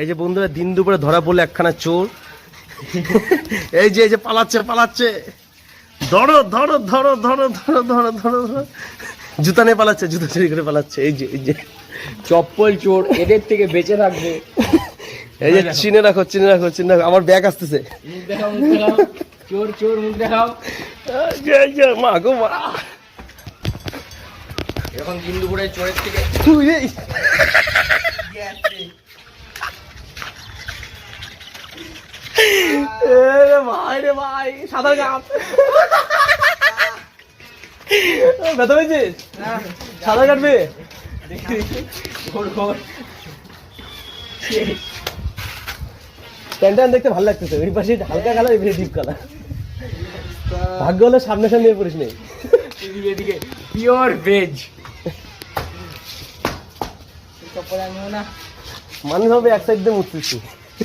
এই যে বন্ধুরা দিন দুপুরে ধরা পড়ল একখানা চোর। এই যে এই যে পালাচ্ছে পালাচ্ছে। ধরো ধরো ধরো ধরো ধরো ধরো ধরো ধরো। জুতা নিয়ে পালাচ্ছে জুতা চুরি করে পালাচ্ছে। এই যে এই যে। চপ্পল চোর এদের থেকে বেঁচে থাকবে। এই যে চিনে রাখো চিনে রাখো চিনে রাখো। আমার ব্যাগ আসতেছে। চোর চোর মুখ দেখাও। মা গো মা। এখন দিন দুপুরে চোরের থেকে তুই এই এ রে সাঁতার কাটবে প্যান্টান দেখতে ভালো লাগতেছে ওই পাশে হালকা কালার এই ডিপ কালার ভাগ্য হলে সামনে সামনে পড়িস নেই পিওর ভেজ মানুষ হবে এক সাইড দিয়ে মুছতেছি